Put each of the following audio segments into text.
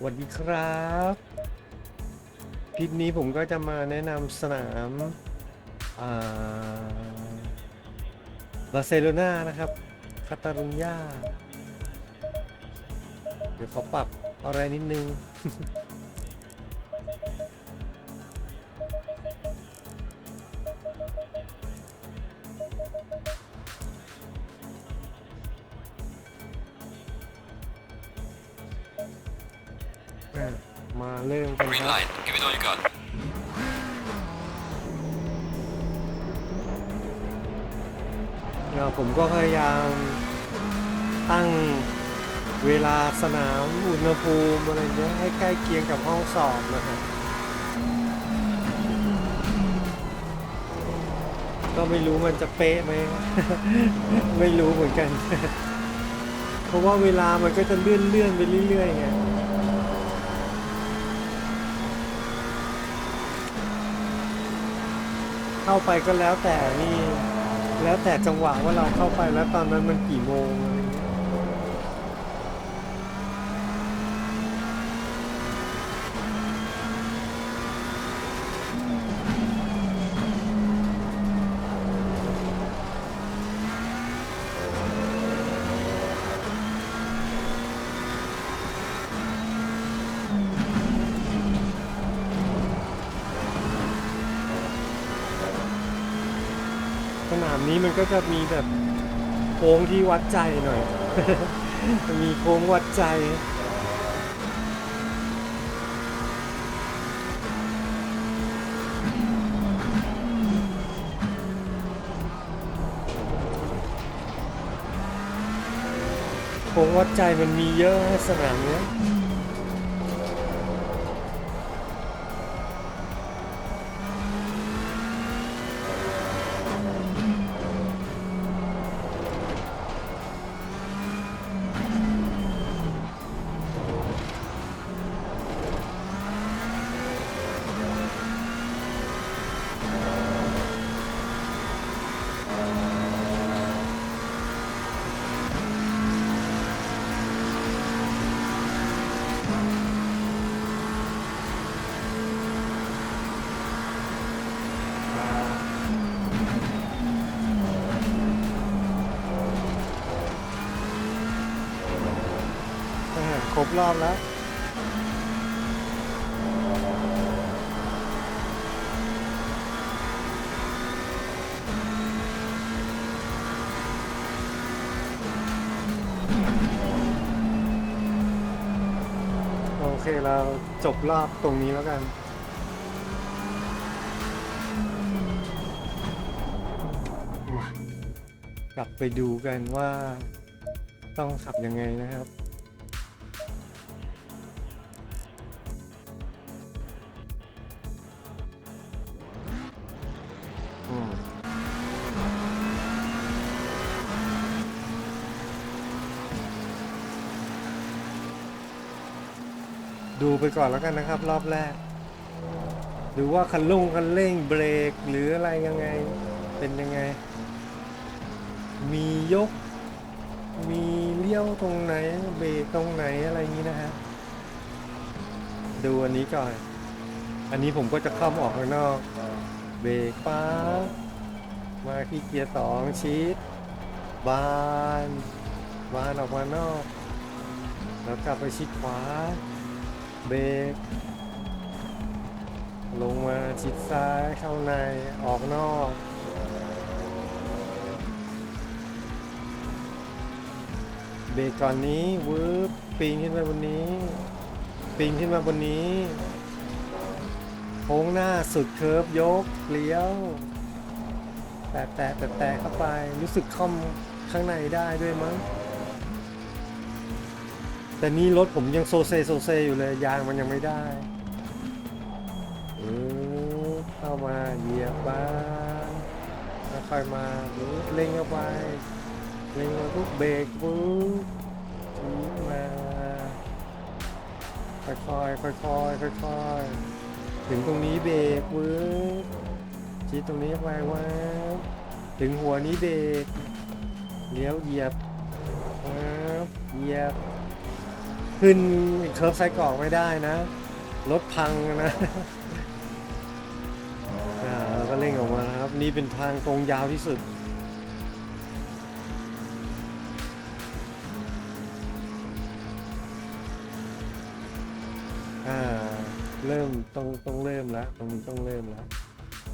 สวัสดีครับคลิปนี้ผมก็จะมาแนะนำสนามบาร์เซโลนานะครับคาตาลุญญาเดี๋ยวขอปรับอะไรนิดนึง ห้องสอบนะครับก็ไม่รู้มันจะเป๊ะไหม ไม่รู้เหมือนกัน เพราะว่าเวลามันก็จะเลื่อนเลื่อนๆไปเรื่อยๆไงเข้าไปก็แล้วแต่นี่ แล้วแต่จังหวะว่าเราเข้าไปแล้วตอนนั้นมันกี่โมง สนามนี้มันก็จะมีแบบโค้งที่วัดใจหน่อย มีโค้งวัดใจโค้งวัดใจมันมีเยอะสนามเนี้ย บรอบแล้วโอเคเราจบรอบตรงนี้แล้วกัน กลับไปดูกันว่าต้องขับยังไงนะครับ ดูไปก่อนแล้วกันนะครับรอบแรกดูว่าคันลุงคันเร่งเบรกหรืออะไรยังไงเป็นยังไง มียก มีเลี้ยวตรงไหนเบรกตรงไหนอะไรอย่างนี้นะฮะดูอันนี้ก่อน อันนี้ผมก็จะเข้าออกข้างนอก เบรกป๊าบมาที่เกียร์สองชีดบาน บานออกมานอก แล้วกลับไปชิดขวา เบรกลงมาชิดซ้ายเข้าในออกนอก เบรกก่อนนี้วืบปีนขึ้นมาบนนี้ ปีนขึ้นมาบนนี้โค้งหน้าสุดเคิร์ฟยกเลี้ยว แตะแตะแตะแตะเข้าไปรู้สึกค่อมข้างในได้ด้วยมั้ง แต่นี่รถผมยังโซเซโซเซอยู่เลยยางมันยังไม่ได้เออเข้ามาเหยียบบ้างแล้วค่อยมาเร่งเข้าไปเร่งมาปุ๊บเบรกปุ๊บชี้มาค่อยๆค่อยๆค่อยๆถึงตรงนี้เบรกปุ๊บชี้ตรงนี้ไปว่าถึงหัวนี้เบรกเลี้ยวเหยียบว้าบเหยียบ ขึ้นเคิร์ฟไซกรอกไม่ได้นะ รถพังนะอ่าแล้วก็เร่งออกมาครับ นี่เป็นทางตรงยาวที่สุด อ่า เริ่มต้องต้องเริ่มแล้วตรงนี้ต้องเริ่มแล้ว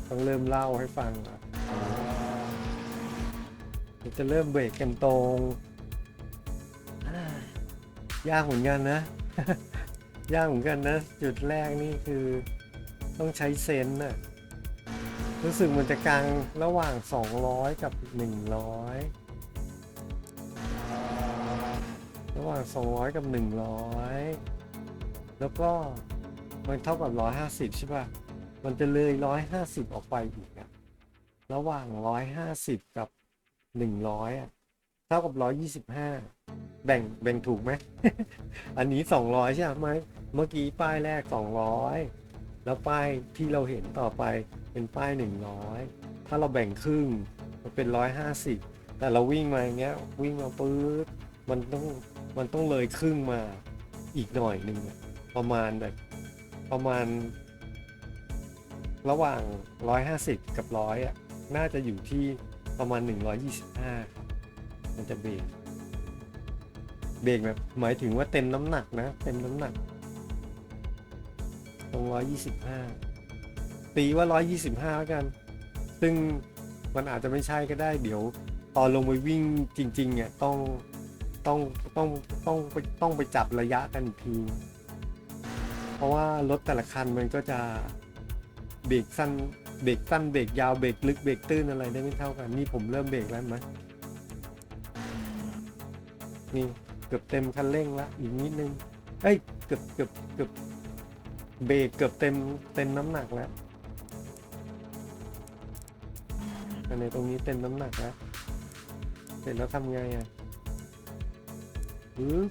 ต้องเริ่มเล่าให้ฟังแล้วเราจะเริ่มเบรกกันตรงอ่า ยากเหมือนกันนะ ยากเหมือนกันนะ จุดแรกนี่คือต้องใช้เซนน่ะรู้สึกมันจะกลางระหว่าง 200 กับ 100 ระหว่าง 200 กับ 100 แล้วก็มันเท่ากับ 150 ใช่ป่ะ มันจะเลย 150 ออกไปอีกอะระหว่าง 150 กับ 100อะเท่ากับ 125 แบ่งแบ่งถูกไหม อันนี้200ใช่ไหมเมื่อกี้ป้ายแรก200แล้วป้ายที่เราเห็นต่อไปเป็นป้าย100ถ้าเราแบ่งครึ่งมันเป็น150แต่เราวิ่งมาอย่างเงี้ยวิ่งมาปื๊ดมันต้องมันต้องเลยครึ่งมาอีกหน่อยหนึ่งประมาณแบบประมาณ ระหว่าง 150 กับ 100อะน่าจะอยู่ที่ประมาณ 125ครับมันจะเบรก เบรกแบบหมายถึงว่าเต็มน้ำหนักนะ เต็มน้ำหนักตรง125ตีว่า125แล้วกัน ซึ่งมันอาจจะไม่ใช่ก็ได้ เดี๋ยวตอนลงไปวิ่งจริงๆเนี่ยต้องต้องต้องต้องไปต้องไปจับระยะกันที เพราะว่ารถแต่ละคันมันก็จะเบรกสั้นเบรกสั้นเบรกยาวเบรกลึกเบรกตื้นอะไรได้ไม่เท่ากัน นี่ผมเริ่มเบรกแล้วไหมนี่ เกือบเต็มคันเร่งละอีกนิดนึงเอ้ยเกือบเกือบเกือบเบรกเกือบเต็มเต็มน้ำหนักแล้วอันนี้ตรงนี้เต็มน้ำหนักแล้วเสร็จแล้วทำไงอะปึ๊บ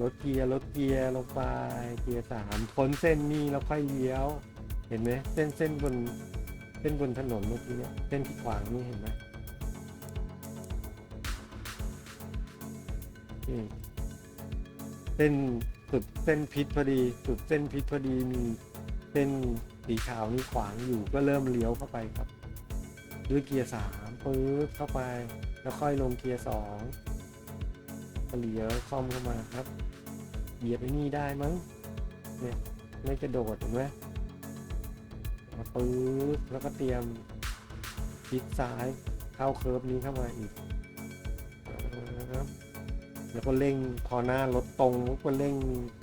ลดเกียร์ลดเกียร์ลงไปเกียร์สามพ้นเส้นนี้แล้วค่อยเลี้ยว เห็นไหมเส้นเส้นบนเส้นบนถนนเมื่อกี้เนี่ยเส้นที่ขวางนี่เห็นไหม นี่เส้นสุดเส้นพิษพอดี สุดเส้นพิษพอดีมีเส้นสีขาวนี่ขวางอยู่ก็เริ่มเลี้ยวเข้าไปครับด้วยเกียร์สามปึ๊บเข้าไป แล้วค่อยลงเกียร์สองเหลียวคอมเข้ามาครับเหยียบไอ้นี่ได้มั้งเนี่ยไม่กระโดดเห็นไหมปื๊ดแล้วก็เตรียมพลิกซ้ายเข้าเคิร์ฟนี้เข้ามาอีก แล้วก็เร่งพอหน้ารถตรงก็เร่ง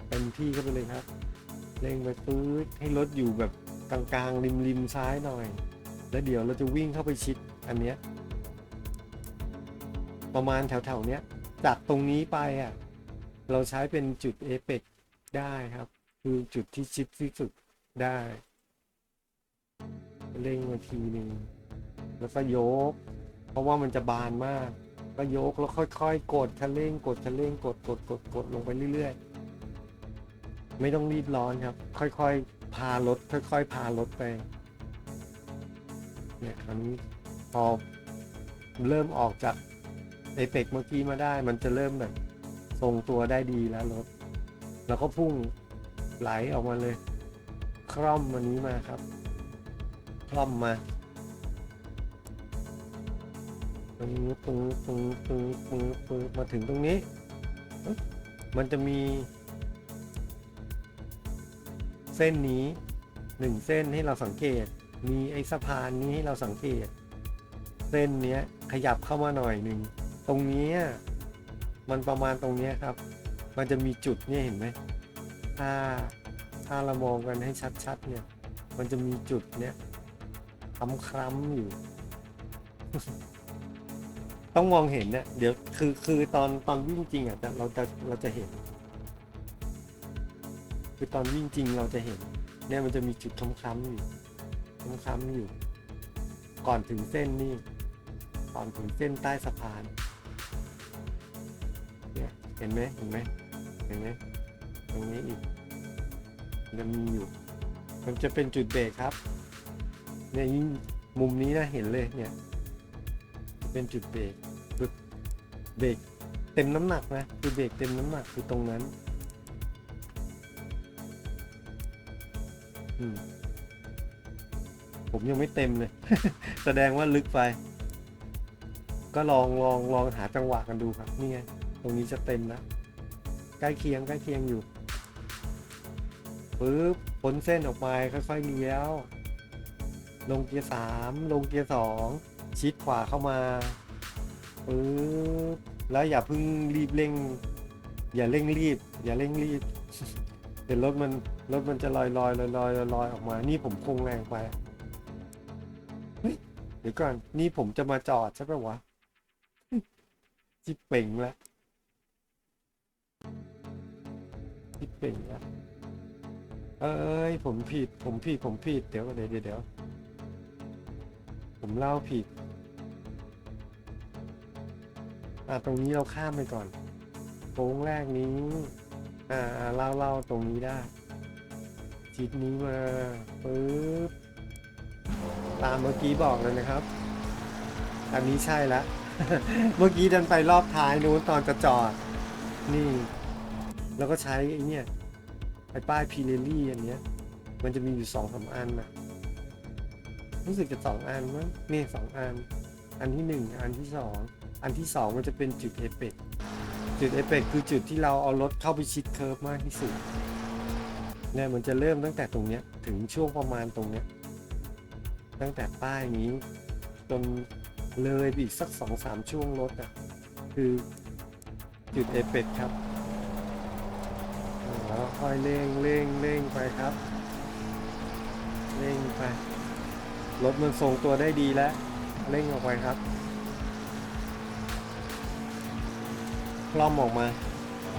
เต็มที่เข้าไปเลยครับ เร่งไปปื๊ดให้รถอยู่แบบกลางๆริมริมๆซ้ายหน่อย แล้วเดี๋ยวเราจะวิ่งเข้าไปชิดอันเนี้ยประมาณแถวๆเนี้ยจากตรงนี้ไปอะเราใช้เป็นจุดเอเปกได้ครับ คือจุดที่ชิดที่สุดได้เร่งมาทีหนึ่งแล้วก็ยก เพราะว่ามันจะบานมาก ก็ยกแล้วค่อยๆ กดคันเร่งกดคันเร่งกดกดกดกดลงไปเรื่อยๆ ไม่ต้องรีบร้อนครับ ค่อยๆ พารถค่อย ๆ พารถไปเนี่ยคราวนี้พอเริ่มออกจากเอเปกเมื่อกี้มาได้ มันจะเริ่มแบบทรงตัวได้ดีแล้วรถ แล้วก็พุ่งไหลออกมาเลย คร่อมวันนี้มาครับ คล่อมมา ตรงนี้ตรงตรงตรงตรงตรงมาถึงตรงนี้ มันจะมี เส้นนี้หนึ่งเส้นให้เราสังเกต มีไอ้สะพานนี้ให้เราสังเกต เส้นเนี้ยขยับเข้ามาหน่อยหนึ่ง ตรงนี้มันประมาณตรงนี้ครับ มันจะมีจุดเนี่ยเห็นไหม ถ้าถ้าเรามองกันให้ชัดๆเนี่ย มันจะมีจุดเนี่ยคล้ำๆอยู่ ต้องมองเห็นเนี่ยเดี๋ยวคือคือตอนตอนวิ่งจริงอะจะเราจะเราจะเห็น คือตอนวิ่งจริงเราจะเห็น เนี่ยมันจะมีจุดคล้ำๆอยู่คล้ำๆอยู่ ก่อนถึงเส้นนี่ก่อนถึงเส้นใต้สะพานเนี่ยเห็นไหมเห็นไหมเห็นไหมตรงนี้อีกมันมีอยู่ มันจะเป็นจุดเบรกครับเนี่ยยิ่งมุมนี้นะเห็นเลยเนี่ย เป็นจุดเบรก เบรกเต็มน้ำหนักนะคือเบรกเต็มน้ำหนักคือตรงนั้น อืม ผมยังไม่เต็มเลย แสดงว่าลึกไป ก็ลองลองลองหาจังหวะกันดูครับนี่ไงตรงนี้จะเต็มนะใกล้เคียงใกล้เคียงอยู่ปึ๊บพ้นเส้นออกไปค่อยๆเลี้ยว ลงเกียร์สามลงเกียร์สองชิดขวาเข้ามาปึ๊บ แล้วอย่าเพิ่งรีบเร่ง อย่าเร่งรีบ อย่าเร่งรีบเดี๋ยวรถมันรถมันจะลอยลอยลอยลอยลอยออกมา นี่ผมคงแรงไปเฮ้ยเดี๋ยวก่อนนี่ผมจะมาจอดใช่ปะวะจิบเป่งแล้วจิบเป่งแล้วเอ้ยผมผิดผมผิดผมผิดเดี๋ยวเดี๋ยวเดี๋ยวผมเล่าผิด อะตรงนี้เราข้ามไปก่อนโค้งแรกนี้อ่าเล่าเล่าตรงนี้ได้ชิดนี้มาปึ๊บตามเมื่อกี้บอกเลยนะครับ อันนี้ใช่ละ เมื่อกี้ดันไปรอบท้ายนู้นตอนจะจอด นี่ แล้วก็ใช้ไอ้เนี่ยไอ้ป้ายพีเรลี่อันเนี้ย มันจะมีอยู่สองสามอันนะรู้สึกจะสองอันมั้งนี่สองอัน อันที่หนึ่งอันที่สอง อันที่สองมันจะเป็นจุดเอเปกจุดเอเปกคือจุดที่เราเอารถเข้าไปชิดเคิร์ฟมากที่สุดเนี่ยมันจะเริ่มตั้งแต่ตรงเนี้ยถึงช่วงประมาณตรงเนี้ยตั้งแต่ป้ายนี้จนเลยอีกสักสองสามช่วงรถอะคือจุดเอเปกครับแล้วค่อยเร่งเร่งเร่งไปครับเร่งไปรถมันทรงตัวได้ดีแล้วเร่งออกไปครับ คล่อมออกมา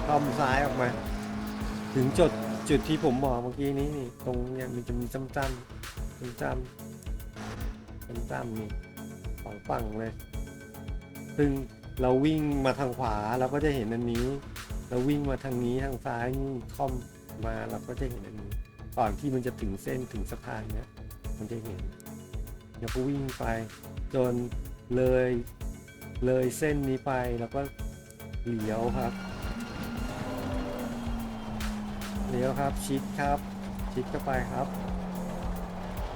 คล่อมซ้ายออกมา ถึงจุดจุดที่ผมบอกเมื่อกี้นี้นี่ตรงเนี้ยมันจะมีจ้ำจ้ำจ้ำจ้ำจ้ำจ้ำนี่สองฝั่งเลย ซึ่งเราวิ่งมาทางขวาเราก็จะเห็นอันนี้ เราวิ่งมาทางนี้ทางซ้ายนี่ค่อมมาเราก็จะเห็นอันนี้ก่อนที่มันจะถึงเส้นถึงสะพานเนี้ยมันจะเห็นแล้วก็วิ่งไปจนเลยเลยเส้นนี้ไปแล้วก็ เลี้ยวครับ เลี้ยวครับ ชิดครับ ชิดเข้าไปครับ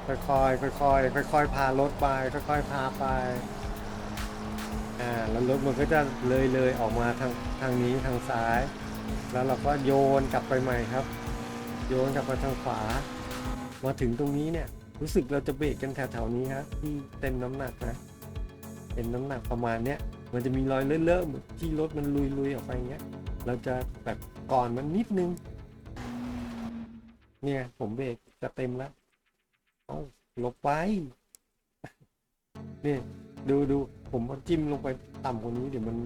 ค่อยๆค่อยๆค่อยๆพารถไป ค่อยๆพาไป อ่า แล้วรถมันก็จะเลยเลยออกมาทางทางนี้ทางซ้าย แล้วเราก็โยนกลับไปใหม่ครับ โยนกลับไปทางขวา มาถึงตรงนี้เนี่ย รู้สึกเราจะเบรกกันแถวๆนี้ครับที่เต็มน้ำหนักนะเต็มน้ำหนักประมาณเนี้ย มันจะมีรอยเลอะๆเหมือนที่รถมันลุยๆออกไปอย่างเงี้ย เราจะแบบก่อนมันนิดนึง เนี่ย ผมเบรกจะเต็มแล้วเอาหลบไป เนี่ย ดูดูผมจิ้มลงไปต่ำกว่านี้เดี๋ยวมัน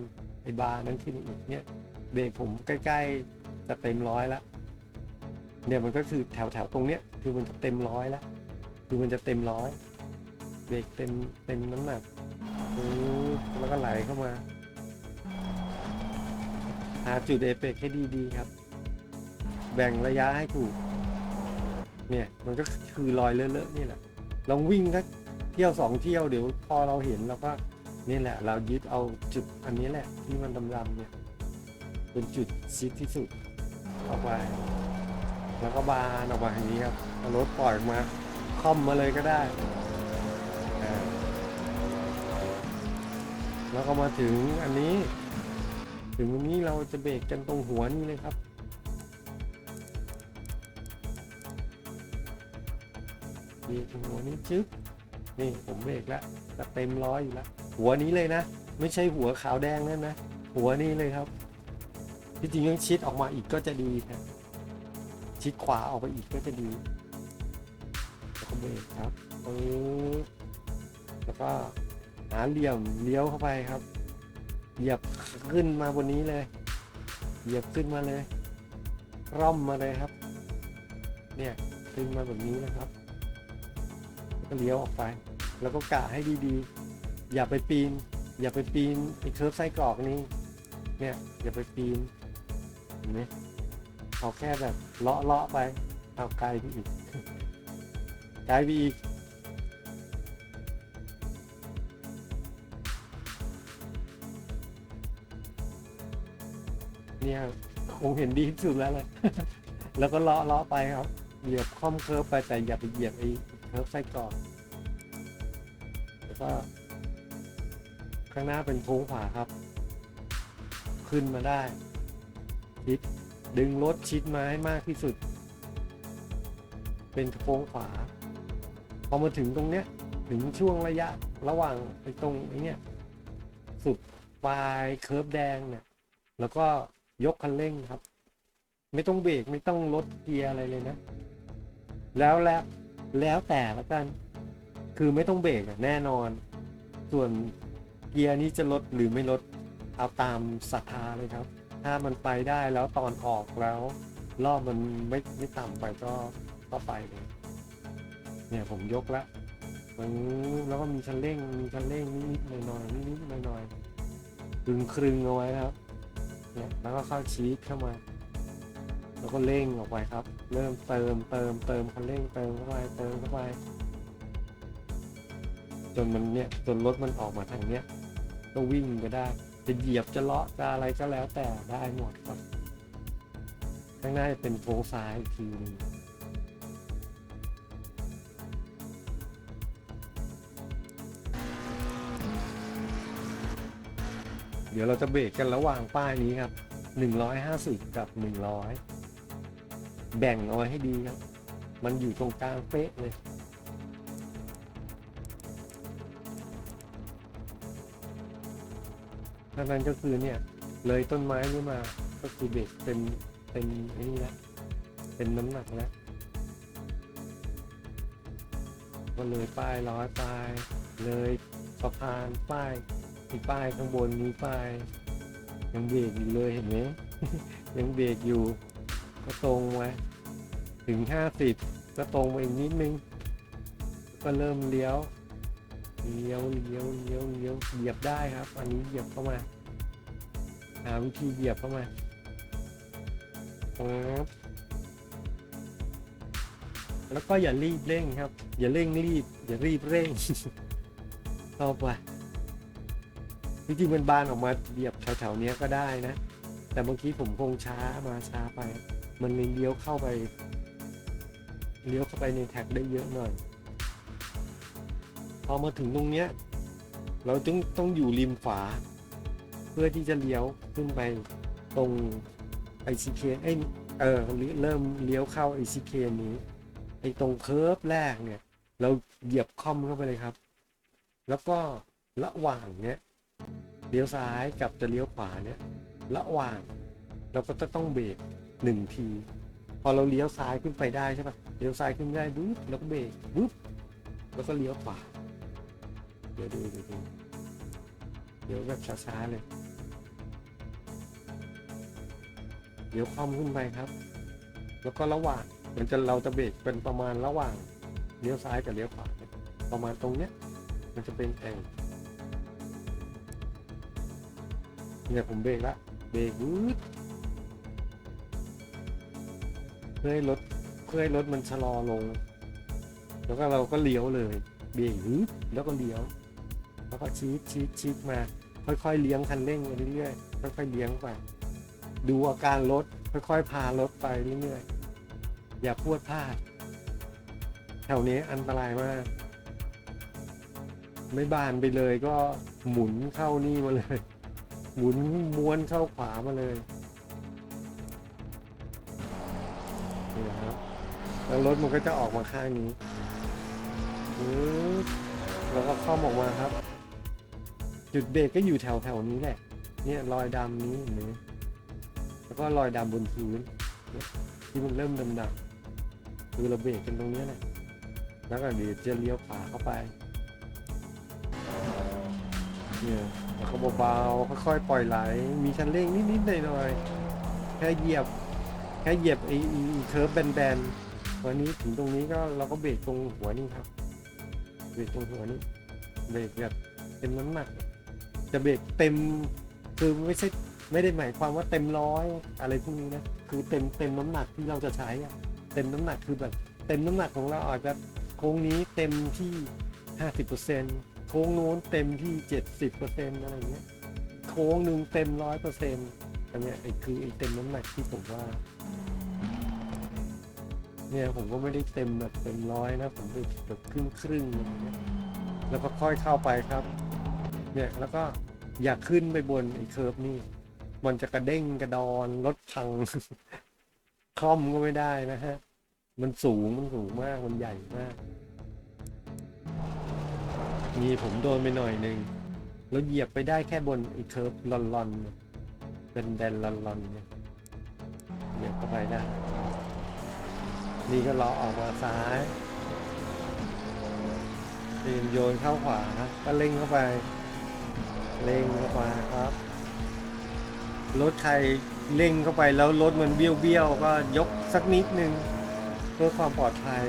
ไอบาร์นั้นขึ้นอีกเนี่ยเบรกผมใกล้ๆจะเต็มร้อยแล้วเนี่ยมันก็คือแถวแถวๆตรงเนี้ยคือมันจะเต็มร้อยแล้วคือมันจะเต็มร้อยเบรกเต็มเต็มน้ำหนัก แล้วก็ไหลเข้ามา หาจุดเอเปกให้ดีๆครับ แบ่งระยะให้ถูก เนี่ยมันก็คือรอยเลอะๆนี่แหละ ลองวิ่งสักเที่ยวสองเที่ยวเดี๋ยวพอเราเห็นเราก็นี่แหละ เรายึดเอาจุดอันนี้แหละ ที่มันดำๆเนี่ย เป็นจุดชิดที่สุดเอาไปแล้วก็บานออกมาอย่างนี้ครับรถปล่อยออกมาค่อมมาเลยก็ได้ แล้วก็มาถึงอันนี้ ถึงตรงนี้เราจะเบรกกันตรงหัวนี่เลยครับ เบรกหัวนี้จึ๊บนี่ผมเบรกแล้วจะเต็มร้อยอยู่แล้วหัวนี้เลยนะ ไม่ใช่หัวขาวแดงนั่นนะ หัวนี้เลยครับที่จริงยังชิดออกมาอีกก็จะดีครับชิดขวาออกไปอีกก็จะดีแล้วก็เบรกครับปึ๊บแล้วก็ หาเหลี่ยมเลี้ยวเข้าไปครับ เหยียบขึ้นมาบนนี้เลย เหยียบขึ้นมาเลย ร่อมมาเลยครับ เนี่ยขึ้นมาแบบนี้นะครับก็เลี้ยวออกไป แล้วก็กะให้ดีๆ อย่าไปปีน อย่าไปปีนไอ้เคิร์ฟไส้กรอกนี้เนี่ย อย่าไปปีนเห็นไหมเอาแค่แบบเลาะเลาะไป เอาไกลไปอีกไกลไปอีก เนี่ยคงเห็นดีที่สุดแล้วเลยแล้วก็เลาะเลาะไปครับ เหยียบค่อมเคิร์ฟไปแต่อย่าไปเหยียบไอ้เคิร์ฟไส้กรอกแล้วก็ ข้างหน้าเป็นโค้งขวาครับ ขึ้นมาได้ชิดดึงรถชิดมาให้มากที่สุด เป็นโค้งขวา พอมาถึงตรงเนี้ย ถึงช่วงระยะระหว่างไอ้ตรงไอ้เนี้ยสุดปลายเคิร์ฟแดงเนี่ย แล้วก็ ยกคันเร่งครับ ไม่ต้องเบรกไม่ต้องลดเกียร์อะไรเลยนะ แล้วแล้วแล้วแต่ละกัน คือไม่ต้องเบรกแน่นอน ส่วนเกียร์นี้จะลดหรือไม่ลดเอาตามศรัทธาเลยครับ ถ้ามันไปได้แล้วตอนออกแล้วรอบมันไม่ไม่ต่ำไปก็ก็ไปเลยเนี่ยผมยกละมันแล้วก็มีคันเร่งมีคันเร่งนิดๆหน่อยๆนิดๆหน่อยๆครึงครึงเอาไว้ครับ เนี่ยแล้วก็เข้าชีสเข้ามา แล้วก็เร่งออกไปครับ เริ่มเติมเติมเติมคันเร่งเติมเข้าไปเติมเข้าไปจนมันเนี่ยจนรถมันออกมาทางเนี้ยก็วิ่งไปได้ จะเหยียบจะเลาะจะอะไรก็แล้วแต่ได้หมดครับ ข้างหน้าจะเป็นโค้งซ้ายอีกทีนึง ดี๋ยวเราจะเบรกกันระหว่างป้ายนี้ครับ 150 กับ 100 แบ่งเอาไว้ให้ดีครับ มันอยู่ตรงกลางเป๊ะเลยถ้านั้นก็คือเนี่ย เลยต้นไม้นี้มาก็คือเบรกเต็มเต็มนี่แล้วเป็นน้ำหนักแล้วก็เลยป้ายร้อยป้ายเลยสะพานป้าย มีป้ายข้างบนมีป้ายยังเบรกอยู่เลยเห็นไหมยังเบรกอยู่ ก็ตรงไว้ถึงห้าสิบก็ตรงไปอีกนิดนึง ก็เริ่มเลี้ยวเลี้ยวเลี้ยวเลี้ยวเลี้ยวเหยียบได้ครับ อันนี้เหยียบเข้ามาหาวิธีเหยียบเข้ามาปึ๊บแล้วก็อย่ารีบเร่งครับ อย่าเร่งรีบ อย่ารีบเร่งเข้าไป จริงๆมันบานออกมาเหยียบแถวๆเนี้ยก็ได้นะ แต่เมื่อกี้ผมคงช้ามาช้าไป มันเลยเลี้ยวเข้าไป เลี้ยวเข้าไปในแท็กได้เยอะหน่อย พอมาถึงตรงเนี้ย เราจึงต้องอยู่ริมขวาเพื่อที่จะเลี้ยวขึ้นไปตรงไอซีเเอ้ยเออเริ่มเลี้ยวเข้าไอซีเคนี้ไอตรงเคิร์ฟแรกเนี่ย เราเหยียบคอมเข้าไปเลยครับ แล้วก็ระหว่างเนี้ย เลี้ยวซ้ายกับจะเลี้ยวขวาเนี่ยระหว่างเราก็จะต้องเบรกหนึ่งที พอเราเลี้ยวซ้ายขึ้นไปได้ใช่ปะเลี้ยวซ้ายขึ้นได้ปุ๊บแล้วก็เบรกปุ๊บแล้วก็เลี้ยวขวาเดี๋ยวดูเดี๋ยวดูเดี๋ยวแบบช้าๆเลยเดี๋ยวคอมขึ้นไปครับ แล้วก็ระหว่างมันจะเราจะเบรกเป็นประมาณระหว่างเลี้ยวซ้ายกับเลี้ยวขวาประมาณตรงเนี้ย มันจะเป็นแอ่ง เนี่ยผมเบรกละเบรกวืดเพื่อให้รถเพื่อให้รถมันชะลอลง แล้วก็เราก็เลี้ยวเลย เบรกวืดแล้วก็เลี้ยว แล้วก็ชี้ชี้ชี้มา ค่อยๆเลี้ยงคันเร่งไปเรื่อยๆค่อยๆเลี้ยงไปดูอาการรถค่อยๆพารถไปเรื่อยๆอย่าพูดพลาดแถวนี้อันตรายมากไม่บานไปเลยก็หมุนเข้านี่มาเลย หมุนม้วนเข้าขวามาเลยนี่นะครับ แล้วรถมันก็จะออกมาข้างนี้แล้วก็เข้าออกมาครับ จุดเบรกก็อยู่แถวแถวนี้แหละ เนี่ยรอยดำนี้เห็นไหมแล้วก็รอยดำบนพื้นที่มันเริ่มดำๆคือเราเบรกกันตรงเนี้ยแหละแล้วก็เดี๋ยวจะเลี้ยวขวาเข้าไปเนี่ย แล้วก็เบาๆค่อยๆปล่อยไหล มีคันเร่งนิดๆหน่อยๆแค่เหยียบ แค่เหยียบไอ้ไอ้ไอ้เคิร์ฟแบนๆวันนี้ถึงตรงนี้ก็เราก็เบรกตรงหัวนี่ครับ เบรกตรงหัวนี่เบรกแบบเต็มน้ำหนัก จะเบรกเต็มคือไม่ใช่ไม่ได้หมายความว่าเต็มร้อยอะไรพวกนี้นะคือเต็มเต็มน้ำหนักที่เราจะใช้อะเต็มน้ำหนักคือแบบ เต็มน้ำหนักของเราอาจจะโค้งนี้เต็มที่50% โค้งโน้นเต็มที่70%อะไรอย่างเงี้ยโค้งหนึ่งเต็มร้อยเปอร์เซ็นต์อันเนี้ยไอ้คือไอ้เต็มน้ำหนักที่ผมว่า เนี่ยผมก็ไม่ได้เต็มแบบเต็มร้อยนะ ผมไปแบบครึ่งครึ่งอะไรเงี้ยแล้วก็ค่อยเข้าไปครับ เนี่ยแล้วก็อยากขึ้นไปบนไอ้เคิร์ฟนี่ มันจะกระเด้งกระดอนรถพังคล่อมก็ไม่ได้นะฮะ มันสูงมันสูงมากมันใหญ่มาก นี่ผมโดนไปหน่อยหนึ่งแล้วเหยียบไปได้แค่บนอ้เคิร์ฟลอนลอนๆเป็นแดนลอนลอนๆเนี่ยเหยียบเข้าไปได้ นี่ก็ล้อออกมาซ้ายเตรีมโยนเข้าขวาก็เร่งเข้าไปเร่งเข้าไปครับ รถใครเร่งเข้าไปแล้วรถมันเบี้ยวเบี้ยวๆก็ยกสักนิดนึงเพื่อความปลอดภัย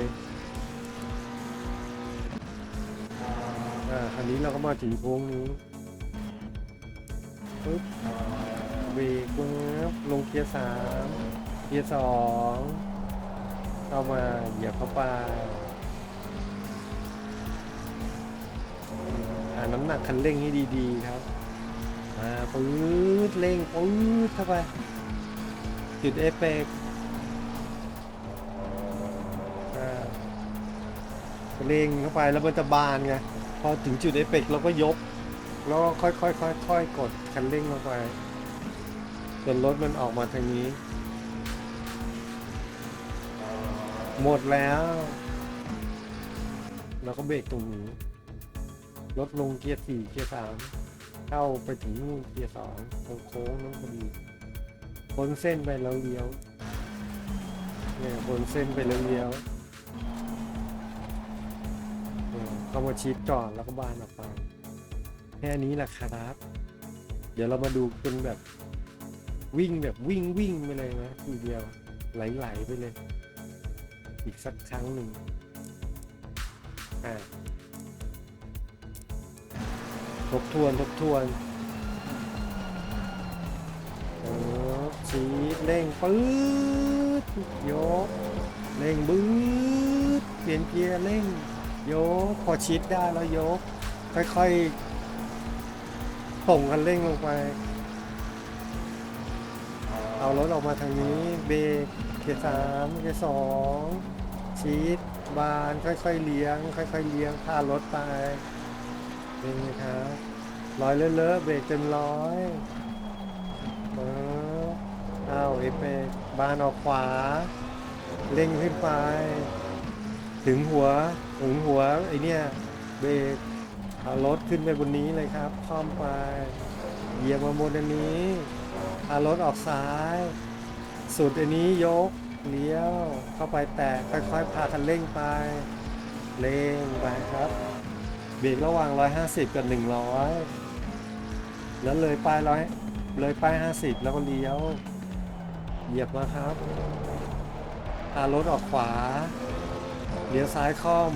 าคันนี้เราก็มาถึงโค้งนี้ปึ๊บเบรกปึ๊บลงเกียร์สามเกียร์สองเข้ามาเหยียบเข้าไปอ่าน้ำหนักคันเร่งให้ดีๆครับมาปื๊ดเร่งปื๊ดเข้าไปจุดเอฟเฟกต์อ่าเร่งเข้าไปแล้วมันจะบานไง พอถึงจุดเอฟเฟกเราก็ยก แล้วก็ค่อยๆค่อยๆกดคันเร่งลงไปจนรถมันออกมาทางนี้ หมดแล้วเราก็เบรกตรงนี้ลดลงเกียร์สี่เกียร์สามเข้าไปถึงนู่นเกียร์สองตรงโค้งนั้นพอดีบนเส้นไปแล้วเลี้ยวเนี่ยบนเส้นไปแล้วเลี้ยว เอามาชิดก่อนแล้วก็บานออกไปแค่นี้แหละครับ เดี๋ยวเรามาดูเป็นแบบวิ่งแบบวิ่งวิ่งไปเลยนะทีเดียวไหลๆไปเลย อีกสักครั้งหนึ่งอ่าทบทวนทบทวนโอ้ชีดเร่งปื๊ดยกเร่งบื้ดเปลี่ยนเกียร์เร่ง ยกพอชิดได้แล้วยก ค่อยๆส่งคันเร่งลงไป เอารถออกมาทางนี้เบรกเกียร์สามเกียร์สองชีดบานค่อยๆเลี้ยง ค่อยๆเลี้ยงพารถไปเป็นไงครับร้อยเลอะๆเบรกเต็มร้อยเอ้าวเอเปบานออกขวาเร่งขึ้นไป ถึงหัวถึงหัวไอเนี่ยเบรกเอารถขึ้นไปบนนี้เลยครับคล่อมไปเหยียบมาบนอันนี้เอารถออกซ้าย สุดอันนี้ยกเลี้ยวเข้าไปแตะค่อยๆพาคันเร่งไปเร่งไปครับเบรกระหว่าง 150 กับ 100 แล้วเลยป้ายร้อยเลยป้าย 50 แล้วก็เลี้ยว เหยียบมาครับพารถออกขวา เลี้ยวซ้ายค่อม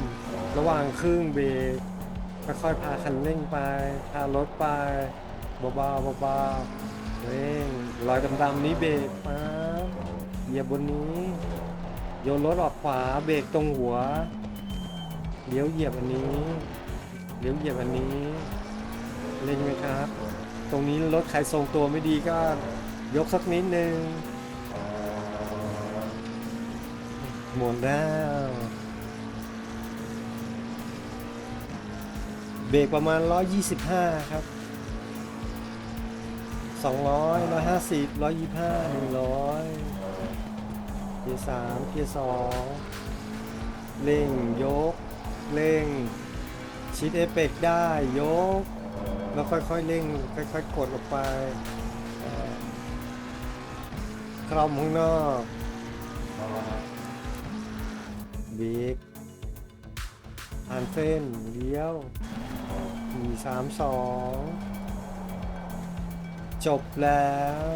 ระหว่างครึ่งเบรกค่อยๆพาคันเร่งไป พารถไปเบาๆเบาๆเร่งรอยดำๆนี้เบรกมาเหยียบบนนี้ โยนรถออกขวาเบรกตรงหัวเลี้ยวเหยียบอันนี้เลี้ยวเหยียบอันนี้เล็งไหมครับ ตรงนี้รถใครทรงตัวไม่ดีก็ยกสักนิดนึงหมดแล้ว เบรกประมาณ 125 ครับ 200 150 125 100 เกียร์3เกียร์2เร่งยก เร่ง ชิดเอเปกได้ยก แล้วค่อยๆเร่ง ค่อยๆกดออกไปคลอมข้างนอกเบรกผ่านเส้นเลี้ยว มีสามสองจบแล้ว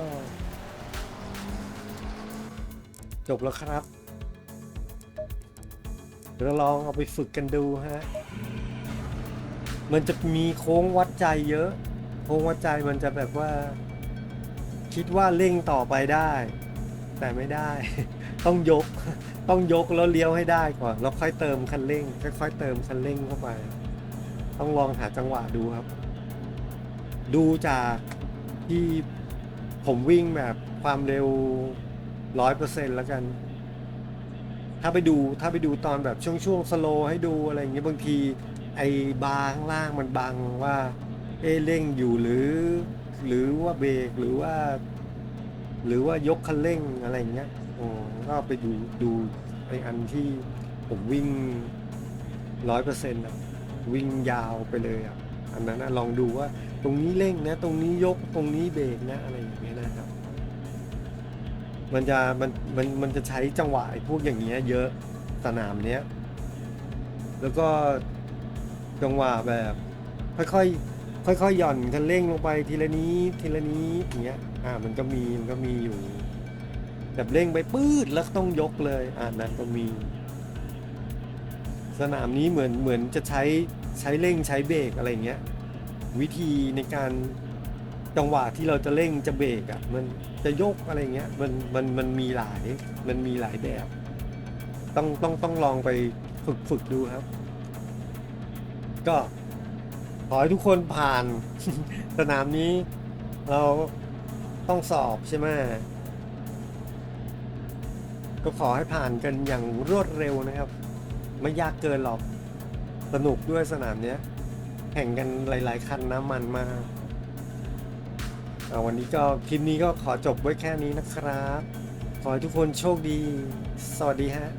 จบแล้วครับเดี๋ยวเราลองเอาไปฝึกกันดูฮะ มันจะมีโค้งวัดใจเยอะ โค้งวัดใจมันจะแบบว่า คิดว่าเร่งต่อไปได้ แต่ไม่ได้ ต้องยก ต้องยกแล้วเลี้ยวให้ได้ก่อน แล้วค่อยเติมคันเร่ง ค่อยๆเติมคันเร่งเข้าไป ต้องลองหาจังหวะดูครับ ดูจากที่ผมวิ่งแบบความเร็วร้อยเปอร์เซ็นต์แล้วกัน ถ้าไปดูถ้าไปดูตอนแบบช่วงช่วงสโลให้ดูอะไรอย่างเงี้ยบางที ไอ้บาข้างล่างมันบังว่า เอเร่งอยู่หรือ หรือว่าเบรกหรือว่า หรือว่ายกคันเร่งอะไรอย่างเงี้ยโอ้ก็ไปดูดูไออันที่ผมวิ่งร้อยเปอร์เซ็นต์อะ วิ่งยาวไปเลยอะอันนั้นอะลองดูว่าตรงนี้เร่งนะ ตรงนี้ยกตรงนี้เบรกนะอะไรอย่างเงี้ยนะครับ มันจะมันมันมันจะใช้จังหวะไอ้พวกอย่างเงี้ยเยอะสนามเนี้ยแล้วก็จังหวะแบบค่อยๆค่อยๆหย่อนคันเร่งลงไปทีละนี้ทีละนี้อย่างเงี้ย อ่า มันก็มีมันก็มีอยู่ แบบเร่งไปปื๊ดแล้วต้องยกเลย อ่านั้นก็มี สนามนี้เหมือนเหมือนจะใช้ใช้เร่งใช้เบรกอะไรเงี้ยวิธีในการจังหวะที่เราจะเร่งจะเบรกอะมันจะยกอะไรเงี้ยมันมันมันมีหลายมันมีหลายแบบ ต้องต้องต้องลองไปฝึกฝึกดูครับ ก็ขอให้ทุกคนผ่านสนามนี้ เราต้องสอบใช่ไหมก็ขอให้ผ่านกันอย่างรวดเร็วนะครับ ไม่ยากเกินหรอก สนุกด้วยสนามเนี้ย แข่งกันหลาย ๆ คันนะมันมากเอาวันนี้ก็คลิปนี้ก็ขอจบไว้แค่นี้นะครับ ขอให้ทุกคนโชคดี สวัสดีฮะ